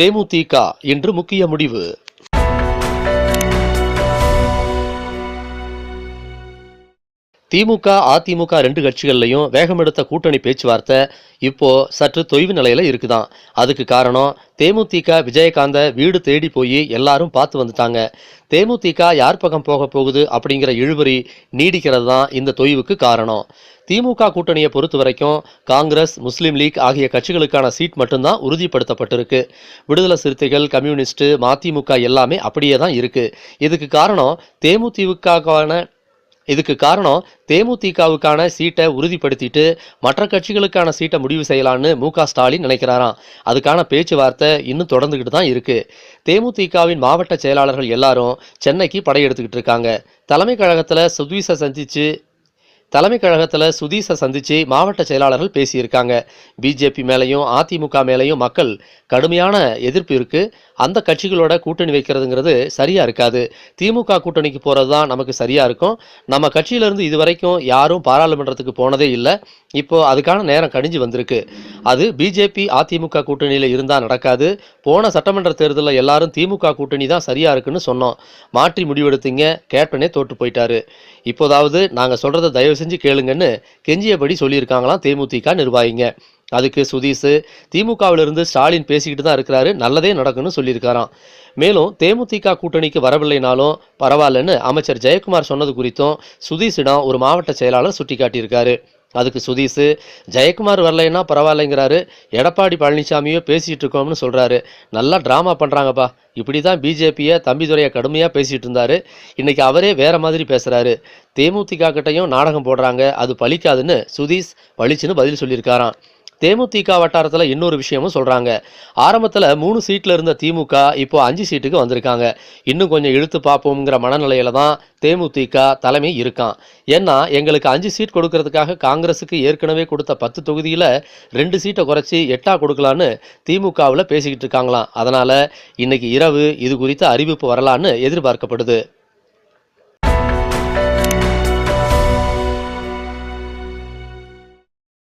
தேமுதிக இன்று முக்கிய முடிவு. திமுக அதிமுக ரெண்டு கட்சிகள்லையும் வேகமெடுத்த கூட்டணி பேச்சுவார்த்தை இப்போ சற்று தொய்வு நிலையில இருக்குதான். அதுக்கு காரணம் தேமுதிக விஜயகாந்த வீடு தேடி போய் எல்லாரும் பார்த்து வந்துட்டாங்க. தேமுதிக யார் பக்கம் போக போகுது அப்படிங்கிற இழுபறி நீடிக்கிறது தான் இந்த தொய்வுக்கு காரணம். திமுக கூட்டணியை பொறுத்த வரைக்கும் காங்கிரஸ் முஸ்லீம் லீக் ஆகிய கட்சிகளுக்கான சீட் மட்டும்தான் உறுதிப்படுத்தப்பட்டிருக்கு. விடுதலை சிறுத்தைகள் கம்யூனிஸ்ட் மதிமுக எல்லாமே அப்படியே தான் இருக்கு. இதுக்கு காரணம் தேமுதிகக்கான இதுக்கு காரணம் தேமுதிகவுக்கான சீட்டை உறுதிப்படுத்திட்டு மற்ற கட்சிகளுக்கான சீட்டை முடிவு செய்யலான்னு மு க ஸ்டாலின் நினைக்கிறாராம். அதுக்கான பேச்சுவார்த்தை இன்னும் தொடர்ந்துக்கிட்டு தான் இருக்கு. தேமுதிகவின் மாவட்ட செயலாளர்கள் எல்லாரும் சென்னைக்கு படையெடுத்துக்கிட்டு இருக்காங்க. தலைமை கழகத்தில் சுதீஷை சந்திச்சு தலைமை கழகத்தில் சுதீஷை சந்தித்து மாவட்ட செயலாளர்கள் பேசியிருக்காங்க. பிஜேபி மேலேயும் அதிமுக மேலேயும் மக்கள் கடுமையான எதிர்ப்பு இருக்குது அந்த கட்சிகளோட கூட்டணி வைக்கிறதுங்கிறது சரியாக இருக்காது. திமுக கூட்டணிக்கு போகிறது தான் நமக்கு சரியாக இருக்கும். நம்ம கட்சியிலேருந்து இது இதுவரைக்கும் யாரும் பாராளுமன்றத்துக்கு போனதே இல்லை. இப்போ அதுக்கான நேரம் கடிஞ்சு வந்திருக்கு. அது பிஜேபி அதிமுக கூட்டணியில் இருந்தால் நடக்காது. போன சட்டமன்ற தேர்தலில் எல்லாரும் திமுக கூட்டணி தான் சரியாக இருக்குன்னு சொன்னோம். மாற்றி முடிவெடுத்தீங்க கேப்டனே தோற்று போயிட்டாரு. இப்போதாவது நாங்கள் சொல்கிறத தயவு செஞ்சு கேளுங்கன்னு கெஞ்சியபடி சொல்லியிருக்காங்களாம் தேமுதிக நிர்வாகிங்க. அதுக்கு சுதீஷ் திமுகவிலிருந்து ஸ்டாலின் பேசிக்கிட்டு தான் இருக்கிறாரு நல்லதே நடக்குன்னு சொல்லியிருக்காராம். மேலும் தேமுதிக கூட்டணிக்கு வரவில்லைனாலும் பரவாயில்லன்னு அமைச்சர் ஜெயக்குமார் சொன்னது குறித்தும் சுதீஷிடம் ஒரு மாவட்ட செயலாளர் சுட்டிக்காட்டியிருக்காரு. அதுக்கு சுதீஷ் ஜெயக்குமார் வரலைன்னா பரவாயில்லைங்கிறாரு. எடப்பாடி பழனிசாமியோ பேசிகிட்டு இருக்கோம்னு சொல்கிறாரு நல்லா ட்ராமா பண்ணுறாங்கப்பா இப்படி தான் பிஜேபியை தம்பிதுரையை கடுமையாக பேசிகிட்டு இருந்தார் இன்றைக்கி அவரே வேறு மாதிரி பேசுகிறாரு தேமுதிக கிட்டையும் நாடகம் போடுறாங்க. அது பழிக்காதுன்னு சுதீஷ் பழிச்சுன்னு பதில் சொல்லியிருக்காராம். தேமுதிக வட்டாரத்தில் இன்னொரு விஷயமும் சொல்கிறாங்க ஆரம்பத்தில் மூணு சீட்டில் இருந்த திமுக இப்போ அஞ்சு சீட்டுக்கு வந்திருக்காங்க. இன்னும் கொஞ்சம் இழுத்து பார்ப்போம்ங்கிற மனநிலையில தான் தேமுதிக தலைமை இருக்கான். ஏன்னா எங்களுக்கு அஞ்சு சீட் கொடுக்கறதுக்காக காங்கிரஸுக்கு ஏற்கனவே கொடுத்த பத்து தொகுதியில் ரெண்டு சீட்டை குறைச்சி எட்டா கொடுக்கலான்னு திமுகவில் பேசிக்கிட்டு இருக்காங்களாம். அதனால் இன்னைக்கு இரவு இது குறித்த அறிவிப்பு வரலான்னு எதிர்பார்க்கப்படுது.